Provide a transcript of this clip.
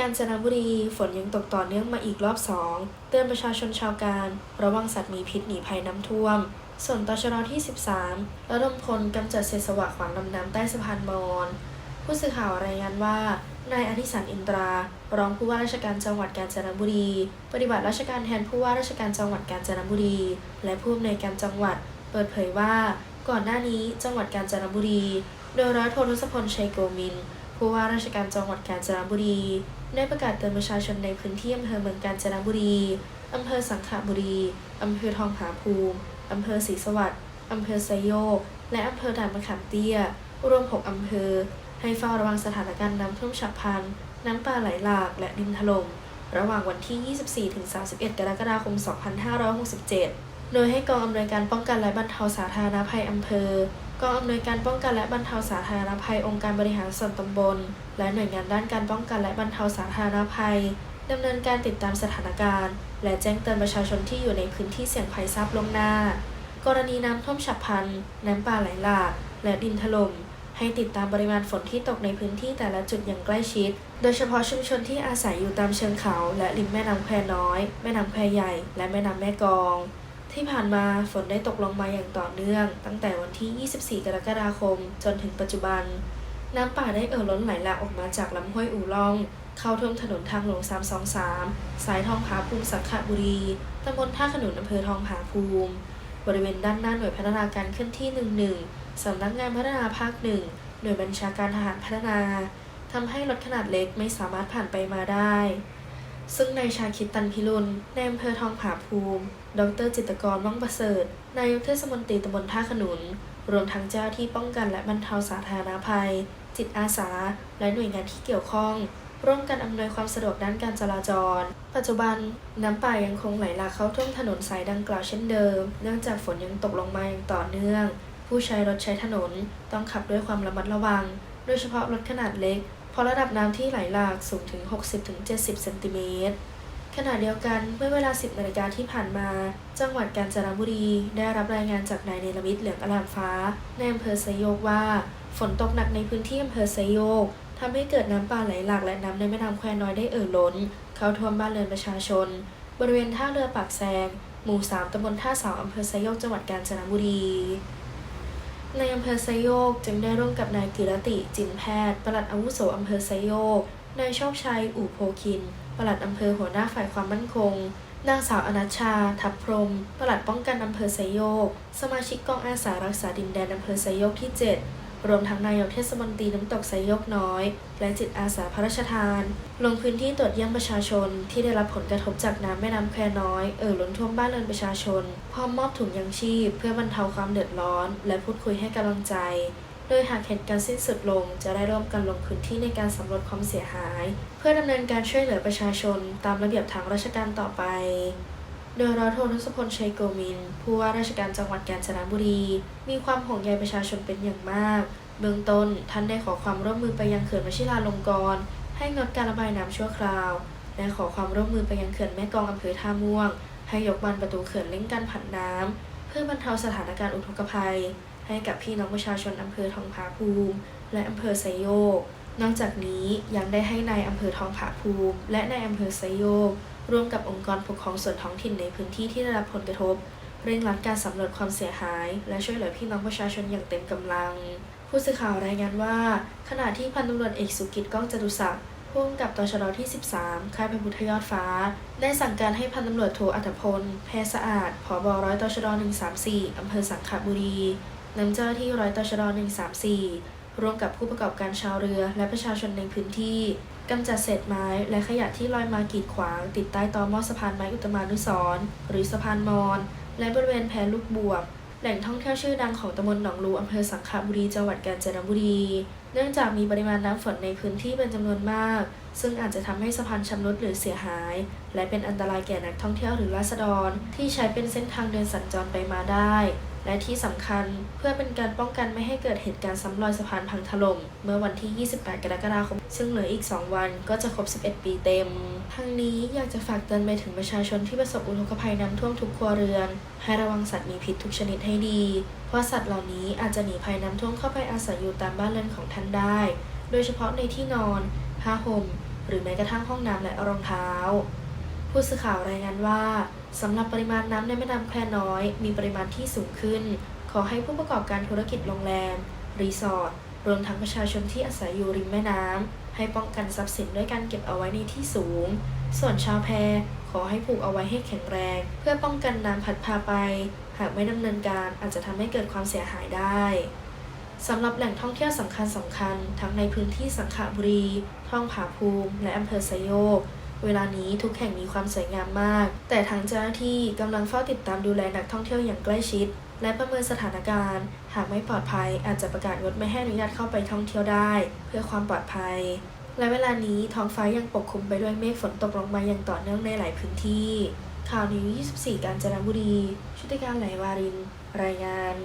กาญจนบุรีฝนยังตกต่อเนื่องมาอีกรอบสองเตือนประชาชนชาวการ ระวังสัตว์มีพิษหนีภัยน้ำท่วม ส่วนตชรที่ 13 ระดมพลกำจัดเศษสวะขวางลำน้ำใต้สะพานมอญผู้สื่อข่าวรายงานว่า นายอธิสันอินตรา รองผู้ว่าราชการจังหวัดกาญจนบุรี ปฏิบัติราชการแทนผู้ว่าราชการจังหวัดกาญจนบุรี และผู้อำนวยการจังหวัด เปิดเผยว่า ก่อนหน้านี้จังหวัดกาญจนบุรี โดยร้อยโททศพลชัยโกมินผู้ว่าราชการจังหวัดกาญจนบุรี ได้ประกาศเตือนประชาชนในพื้นที่อำเภอเมืองกาญจนบุรี อำเภอสังขบุรี อำเภอทองผาภูมิ อำเภอศรีสวัสดิ์ อำเภอไซโยก และอำเภอด่านมะขามเตี้ย รวม 6 อำเภอ ให้เฝ้าระวังสถานการณ์น้ำท่วมฉับพลัน น้ำป่าไหลหลาก และดินถล่ม ระหว่างวันที่ 24-31 กรกฎาคม 2567 โดยให้กองอำนวยการป้องกันและบรรเทาสาธารณภัยอำเภอ กองอำนวยการป้องกันและบรรเทาสาธารณภัยองค์การบริหารส่วนตำบล และหน่วยงานด้านการป้องกันและบรรเทาสาธารณภัยดำเนินการติดตามสถานการณ์ และแจ้งเตือนประชาชนที่อยู่ในพื้นที่เสี่ยงภัยทราบล่วงหน้า กรณีน้ำท่วมฉับพลัน น้ำป่าไหลหลาก และดินถล่ม ให้ติดตามปริมาณฝนที่ตกในพื้นที่แต่ละจุดอย่างใกล้ชิด โดยเฉพาะชุมชนที่อาศัยอยู่ตามเชิงเขา และริมแม่น้ำแควน้อย แม่น้ำแควใหญ่ และแม่น้ำแม่กอง ที่ผ่านมาฝนได้ตกลงมาอย่างต่อเนื่อง ตั้งแต่วันที่ 24 กรกฎาคม จนถึงปัจจุบัน น้ำป่าได้เอ่อล้นไหลหลากออกมาจากลำห้วยอู่ล่อง เข้าท่วมถนนทางหลวง 323 สายทองผาภูมิสังขบุรี ตำบลท่าขนุนอำเภอทองผาภูมิ บริเวณด้านหน้าหน่วยพัฒนาการเคลื่อนที่ 11 สำนักงานพัฒนาภาคหนึ่งหน่วยบัญชาการทหารพัฒนาทำให้รถขนาดเล็กไม่สามารถผ่านไปมาได้ ซึ่งนายชาคิดตันพิรุณในอำเภอทองผาภูมิ ดรจิตกรว่องประเสริฐ นายกเทศมนตรีตำบลท่าขนุน รวมทั้งเจ้าที่ป้องกันและบรรเทาสาธารณภัย จิตอาสา และหน่วยงานที่เกี่ยวข้อง ร่วมกันอำนวยความสะดวกด้านการจราจร ปัจจุบันน้ำป่ายังคงไหลหลากเข้าท่วมถนนสายดังกล่าวเช่นเดิม เนื่องจากฝนยังตกลงมาอย่างต่อเนื่อง ผู้ใช้รถใช้ถนนต้องขับด้วยความระมัดระวัง โดยเฉพาะรถขนาดเล็ก เพราะระดับน้ำที่ไหลหลากสูงถึง 60-70 เซนติเมตร ขณะเดียวกันเมื่อเวลา 10นาฬิกาที่ผ่านมา จังหวัดกาญจนบุรี ได้รับรายงานจากนายเนรมิตเหลืองอลามฟ้าในอำเภอไซโยกว่า ฝนตกหนักในพื้นที่อำเภอไซโยกทำให้เกิดน้ำป่าไหลหลากและน้ำในแม่น้ำแควน้อยได้เอ่อล้น เข้าท่วมบ้านเรือนประชาชน บริเวณท่าเรือปากแซงหมู่ 3ตำบลท่าเสาอำเภอไซโยกจังหวัดกาญจนบุรี ในอำเภอไซโยกจึงได้ร่วมกับนายกิรติจินแพทย์ปลัดอาวุโสอำเภอไซโยก นายโชคชัยอู่โพคินปลัดอำเภอหัวหน้าฝ่ายความมั่นคง นางสาวอนัชชา ทับพรหมปลัดป้องกันอำเภอไซโยก สมาชิกกองอาสารักษาดินแดนอำเภอไซโยกที่ 7 รวมทั้งนายกเทศมนตรีน้ำตกไซยกน้อย และจิตอาสาพระราชทาน ลงพื้นที่ตรวจเยี่ยมประชาชน ที่ได้รับผลกระทบจากน้ำแม่น้ำแควน้อย เอ่อล้นท่วมบ้านเรือนประชาชน พร้อมมอบถุงยังชีพ เพื่อบรรเทาความเดือดร้อน และพูดคุยให้กำลังใจ โดยหากเหตุการณ์สิ้นสุดลง จะได้ร่วมกันลงพื้นที่ในการสำรวจความเสียหาย เพื่อดำเนินการช่วยเหลือประชาชน ตามระเบียบทางราชการต่อไป โดยร้อยโททศพลชัยโกมิน ผู้ว่าราชการจังหวัดกาญจนบุรี มีความห่วงใยประชาชนเป็นอย่างมาก เบื้องต้นท่านได้ขอความร่วมมือไปยังเขื่อนวชิราลงกรณ์ให้งดการระบายน้ำชั่วคราว และขอความร่วมมือไปยังเขื่อนแม่กองอำเภอท่าม่วง ให้ยกบานประตูเขื่อนเร่งการผันน้ำเพื่อบรรเทาสถานการณ์อุทกภัย ให้กับพี่น้องประชาชนอำเภอทองผาภูมิ และอำเภอไซโยก นอกจากนี้ยังได้ให้นายอำเภอทองผาภูมิ และนายอำเภอไซโยก ร่วมกับองค์กรปกครองส่วนท้องถิ่นในพื้นที่ที่ได้รับผลกระทบ เร่งรัดการสำรวจความเสียหาย และช่วยเหลือพี่น้องประชาชนอย่างเต็มกำลัง ผู้สื่อข่าวรายงานว่า ขณะที่พันตำรวจเอกสุกิจก้องจตุศักดิ์ผู้กำกับตชดที่ 13 ค่ายพระพุทยอดฟ้า ได้สั่งการให้พันตำรวจโทอัฐพล แพรสะอาด ผบร้อยตชด134 อำเภอสังขบุรีนำเจ้าหน้าที่ร้อยตชด134 ร่วมกับผู้ประกอบการชาวเรือและประชาชนในพื้นที่ กำจัดเศษไม้และขยะที่ลอยมากีดขวาง ติดใต้ตอหม้อสะพานไม้อุตมานุสรณ์หรือสะพานมอญและบริเวณแพลูกบวบแหล่งท่องเที่ยวชื่อดังของตำบลหนองลูอำเภอสังขบุรีจังหวัดกาญจนบุรี เนื่องจากมีปริมาณน้ำฝนในพื้นที่เป็นจำนวนมาก ซึ่งอาจจะทำให้สะพานชำรุดหรือเสียหาย และเป็นอันตรายแก่นักท่องเที่ยวหรือราษฎร ที่ใช้เป็นเส้นทางเดินสัญจรไปมาได้ และที่สำคัญเพื่อเป็นการป้องกันไม่ให้เกิดเหตุการณ์ซ้ำรอยสะพานพังถล่มเมื่อวันที่ 28 กรกฎาคม ซึ่งเหลืออีก 2 วันก็จะครบ 11 ปีเต็ม ทั้งนี้อยากจะฝากเตือนไปถึงประชาชนที่ประสบอุทกภัยน้ำท่วมทุกครัวเรือน ให้ระวังสัตว์มีพิษทุกชนิดให้ดี เพราะสัตว์เหล่านี้อาจจะหนีภัยน้ำท่วมเข้าไปอาศัยอยู่ตามบ้านเรือนของท่านได้ โดยเฉพาะในที่นอนผ้าห่มหหรือแม้กระทั่งห้องน้ำและรองเท้า ผู้สื่อข่าวรายงานว่าสำหรับปริมาณน้ำในแม่น้ำแควน้อย มีปริมาณที่สูงขึ้น ขอให้ผู้ประกอบการธุรกิจโรงแรม รีสอร์ทรวมทั้งประชาชนที่อาศัยอยู่ริมแม่น้ำให้ป้องกันทรัพย์สินด้วยการเก็บเอาไว้ในที่สูง ส่วนชาวแพขอให้ผูกเอาไว้ให้แข็งแรง เพื่อป้องกันน้ำพัดพาไป หากไม่ดำเนินการอาจจะทำให้เกิดความเสียหายได้สำหรับแหล่งท่องเที่ยวสำคัญสำคัญ ทั้งในพื้นที่สังขบุรี ท่องผาภูมิ และอำเภอไซโยก เวลานี้ทุกแห่งมีความสวยงามมาก แต่ทางเจ้าหน้าที่กำลังเฝ้าติดตามดูแลนักท่องเที่ยวอย่างใกล้ชิด และประเมินสถานการณ์ หากไม่ปลอดภัยอาจจะประกาศงดไม่ให้อนุญาตเข้าไปท่องเที่ยวได้ เพื่อความปลอดภัย และเวลานี้ท้องฟ้ายังปกคลุมไปด้วยเมฆฝนตกลงมาอย่างต่อเนื่องในหลายพื้นที่ข่าวนิว24 กาญจนบุรี ชุติการไหลวาริน รายงาน